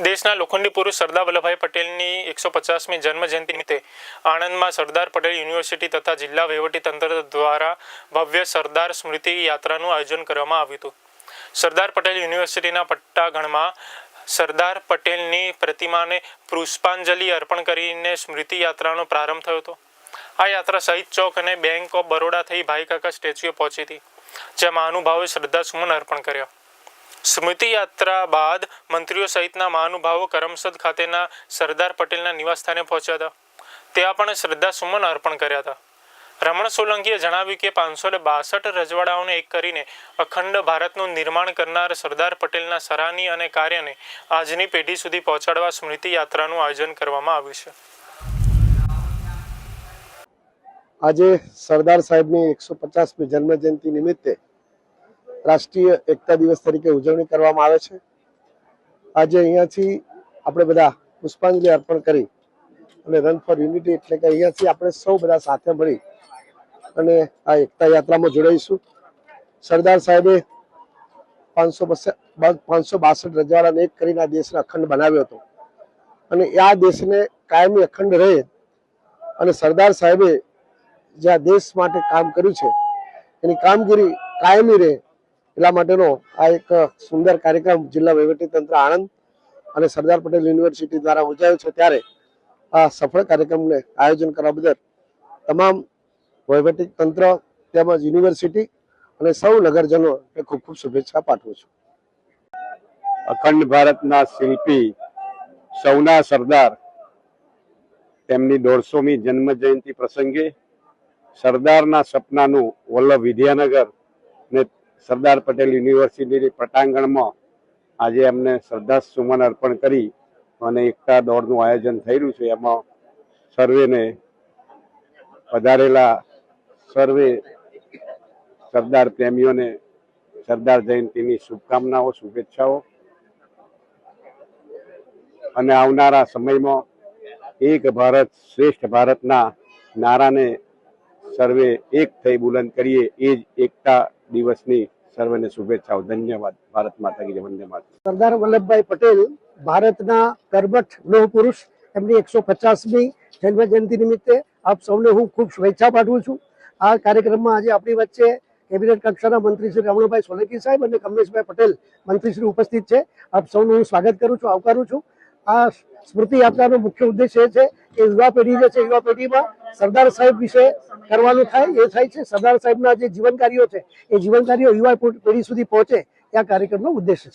દેશના લોખંડી પુરુષ સરદાર વલ્લભભાઈ પટેલની એકસો પચાસમી જન્મ જયંતિ નિમિત્તે આણંદમાં સરદાર પટેલ યુનિવર્સિટી તથા જિલ્લા વહીવટીતંત્ર દ્વારા ભવ્ય સરદાર સ્મૃતિ યાત્રાનું આયોજન કરવામાં આવ્યું હતું. સરદાર પટેલ યુનિવર્સિટીના પટ્ટાગણમાં સરદાર પટેલની પ્રતિમાને પુષ્પાંજલિ અર્પણ કરીને સ્મૃતિ યાત્રાનો પ્રારંભ થયો હતો. આ યાત્રા શહીદ ચોક અને બેંક ઓફ બરોડા થઈ ભાઈકાકા સ્ટેચ્યુએ પહોંચી હતી જ્યાં મહાનુભાવોએ શ્રદ્ધાસુમન અર્પણ કર્યા. સ્મૃતિ યાત્રા બાદ મંત્રીઓ સહિતના મહાનુભાવો કરમસદ ખાતેના સરદાર પટેલના નિવાસસ્થાને પહોંચ્યા હતા. ત્યાં પણ શ્રદ્ધાસુમન અર્પણ કર્યા હતા. રમણ સોલંકીએ જણાવ્યું કે પાંચસો ને બાસઠ રજવાડાઓને એક કરીને અખંડ ભારતનું નિર્માણ કરનાર સરદાર પટેલના સરાહની અને કાર્યને આજની પેઢી સુધી પહોંચાડવા સ્મૃતિ યાત્રાનું આયોજન કરવામાં આવ્યું છે. આજે સરદાર સાહેબની એકસો પચાસમી જન્મ જયંતિ નિમિત્તે રાષ્ટ્રીય એકતા દિવસ તરીકે ઉજવણી કરવામાં આવે છે. આજે અહીંયાથી આપણે બધા પુષ્પાંજલિ અર્પણ કરી અને રન ફોર યુનિટી એટલે કે અહીંયાથી આપણે સૌ બધા સાથે મળી અને આ એકતા યાત્રામાં જોડાઈશું. સરદાર સાહેબે પાંચસો પાંચસો બાસઠ રજવાડાને એક કરીને આ દેશને અખંડ બનાવ્યો હતો. અને આ દેશને કાયમી અખંડ રહે અને સરદાર સાહેબે જે આ દેશ માટે કામ કર્યું છે, એની કામગીરી કાયમી રહે એટલા માટેનો આ એક સુંદર કાર્યક્રમ જિલ્લા તંત્ર આણંદ અને સરદાર પટેલ યુનિવર્સિટી દ્વારા ઉજાયો છે. ત્યારે આ સફળ કાર્યક્રમને આયોજન કરવા બદલ તમામ તંત્ર તેમજ યુનિવર્સિટી અને સૌ નગરજનો ખૂબ ખૂબ શુભેચ્છા પાઠવું છું. અખંડ ભારતના શિલ્પી સૌના સરદાર તેમની દોઢસોમી જન્મ જયંતિ પ્રસંગે સરદારના સપનાનું વલ્લભ વિદ્યાનગર સરદાર પટેલ યુનિવર્સિટીની પટાંગણમાં આજે એમને શ્રદ્ધા સુમન અર્પણ કરી અને એકતા દોડનું આયોજન થયેલું છે. એમાં સર્વેને પધારેલા સર્વે સરદાર પ્રેમીઓને સરદાર જયંતિની શુભકામનાઓ, શુભેચ્છાઓ. અને આવનારા સમયમાં એક ભારત શ્રેષ્ઠ ભારતના નારાને સર્વે એક થઈ બુલંદ કરીએ. એ જ એકતા દિવસની સર્વને શુભેચ્છાઓ. ધન્યવાદ. ભારત માતા કી વંદે માતરમ. સરદાર વલ્લભભાઈ પટેલ ભારતના કર્મઠ લોહ પુરુષ એમની એકસો પચાસમી જન્મ જયંતિ નિમિત્તે આપ સૌને હું ખૂબ શુભેચ્છા પાઠવું છું. આ કાર્યક્રમમાં આજે આપણી વચ્ચે કેબિનેટ કક્ષાના મંત્રી શ્રી રમણભાઈ સોલંકી સાહેબ અને કમલેશભાઈ પટેલ મંત્રી શ્રી ઉપસ્થિત છે. આપ સૌનું હું સ્વાગત કરું છું, આવકારું છું. આ સ્મૃતિ યાત્રાનો મુખ્ય ઉદ્દેશ એ છે કે યુવા પેઢી જે છે, યુવા પેઢીમાં સરદાર સાહેબ વિશે કરવાનું થાય, એ થાય છે. સરદાર સાહેબના જે જીવન છે, એ જીવન કાર્યો યુવા પેઢી સુધી પહોંચે, એ આ કાર્યક્રમનો ઉદ્દેશ છે.